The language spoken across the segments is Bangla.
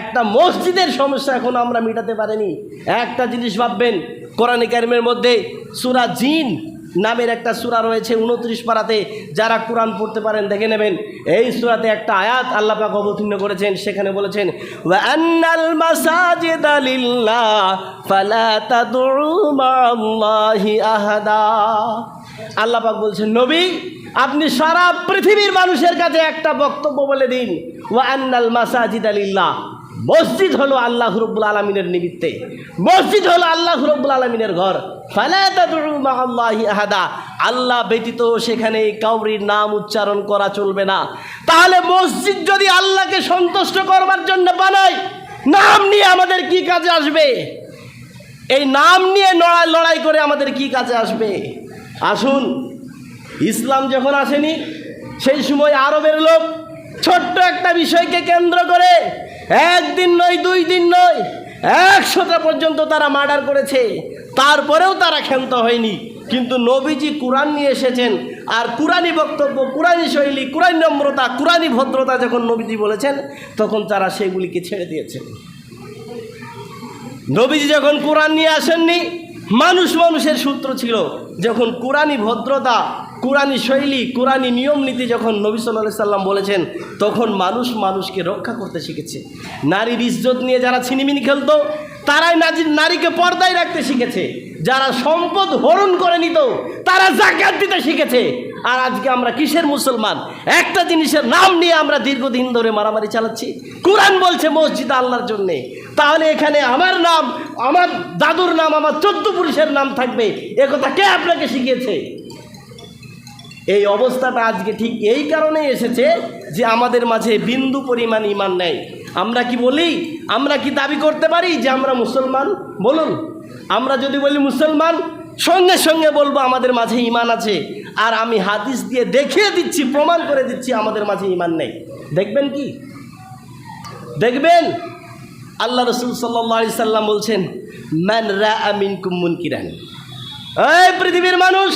একটা মসজিদের সমস্যা এখন আমরা মেটাতে পারিনি। একটা জিনিস ভাববেন, কোরআন কারিমের মধ্যে সুরা জিন নামের একটা সুরা রয়েছে উনত্রিশ পাড়াতে যারা কোরআন পড়তে পারেন দেখে নেবেন। এই সুরাতে একটা আয়াত আল্লাহ পাক অবতীর্ণ করেছেন, সেখানে বলেছেন আল্লাহ পাক বলছেন, নবী, আপনি সারা পৃথিবীর মানুষের কাছে একটা বক্তব্য বলে দিন। ওয়ান্নাল মাসাজিদা লিল্লাহ। মসজিদ হলো আল্লাহ রব্বুল আলমিনের নিমিত্তে। মসজিদ হলো আল্লাহ রব্বুল আলমিনের ঘর। আহাদা। আল্লাহ ব্যতীত সেখানে কাউরির নাম উচ্চারণ করা চলবে না। তাহলে মসজিদ যদি আল্লাহকে সন্তুষ্ট করবার জন্য বানায়, নাম নিয়ে আমাদের কি কাজে আসবে? এই নাম নিয়ে লড়াই লড়াই করে আমাদের কি কাজে আসবে? আসুন, ইসলাম যখন আসেনি, সেই সময় আরবের লোক ছোট্ট একটা বিষয়কে কেন্দ্র করে একদিন নয়, দুই দিন নয়, একশোটা পর্যন্ত তারা মার্ডার করেছে। তারপরেও তারা ক্ষান্ত হয়নি। কিন্তু নবীজি কোরআন নিয়ে এসেছেন আর কোরআনী বক্তব্য, কোরআনী শৈলী, কোরআন নম্রতা, কোরআনী ভদ্রতা যখন নবীজি বলেছেন, তখন তারা সেগুলিকে ছেড়ে দিয়েছেন। নবীজি যখন কোরআন নিয়ে আসেননি, মানুষ মানুষের সূত্র ছিল যখন কোরআনী ভদ্রতা কোরআনী শৈলী, কোরআনী নিয়ম নীতি যখন নবী সাল্লাহ সাল্লাম বলেছেন, তখন মানুষ মানুষকে রক্ষা করতে শিখেছে। নারীর ইজ্জত নিয়ে যারা ছিনিমিনি খেলতো, তারাই নাজির নারীকে পর্দায় রাখতে শিখেছে। যারা সম্পদ হরণ করে নিত, তারা জাকাত দিতে শিখেছে। আর আজকে আমরা কিসের মুসলমান? একটা জিনিসের নাম নিয়ে আমরা দীর্ঘদিন ধরে মারামারি চালাচ্ছি। কোরআন বলছে মসজিদ আল্লাহর জন্যে। তাহলে এখানে আমার নাম, আমার দাদুর নাম, আমার চোদ্দ পুরুষের নাম থাকবে। একথা কে আপনাকে শিখিয়েছে? এই অবস্থাটা আজকে ঠিক এই কারণেই এসেছে যে আমাদের মাঝে বিন্দু পরিমাণ ইমান নেই। আমরা কি বলি? আমরা কি দাবি করতে পারি যে আমরা মুসলমান? বলুন। আমরা যদি বলি মুসলমান, সঙ্গে সঙ্গে বলব আমাদের মাঝে ইমান আছে। আর আমি হাদিস দিয়ে দেখিয়ে দিচ্ছি, প্রমাণ করে দিচ্ছি আমাদের মাঝে ইমান নেই। দেখবেন কি? দেখবেন? আল্লাহ রসুল সাল্লি সাল্লাম বলছেন ম্যান রা আমিন কুম্মুন কিরান এই পৃথিবীর মানুষ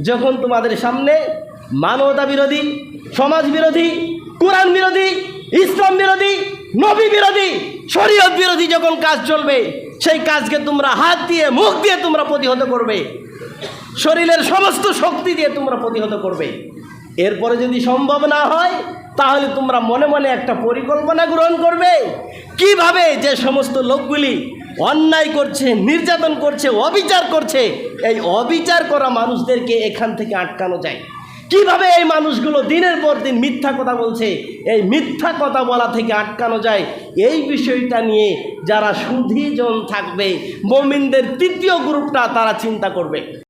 যখন তোমাদের সামনে মানবতা বিরোধী সমাজ বিরোধী কোরআন বিরোধী ইসলাম বিরোধী নবী বিরোধী শরীয়ত বিরোধী যখন কাজ চলবে, সেই কাজকে তোমরা হাত দিয়ে, মুখ দিয়ে তোমরা প্রতিহত করবে। শরীরের সমস্ত শক্তি দিয়ে তোমরা প্রতিহত করবে। এরপরে যদি সম্ভব না হয়, তাহলে তোমরা মনে মনে একটা পরিকল্পনা গ্রহণ করবে। কীভাবে যে সমস্ত লোকগুলি অন্যায় করছে, নির্যাতন করছে, অবিচার করছে, এই অবিচার করা মানুষদেরকে এখান থেকে আটকানো যায়। কীভাবে এই মানুষগুলো দিনের পর দিন মিথ্যা কথা বলছে, এই মিথ্যা কথা বলা থেকে আটকানো যায়, এই বিষয়টা নিয়ে যারা সুধীজন থাকবে, মমিনদের তৃতীয় গ্রুপটা তারা চিন্তা করবে।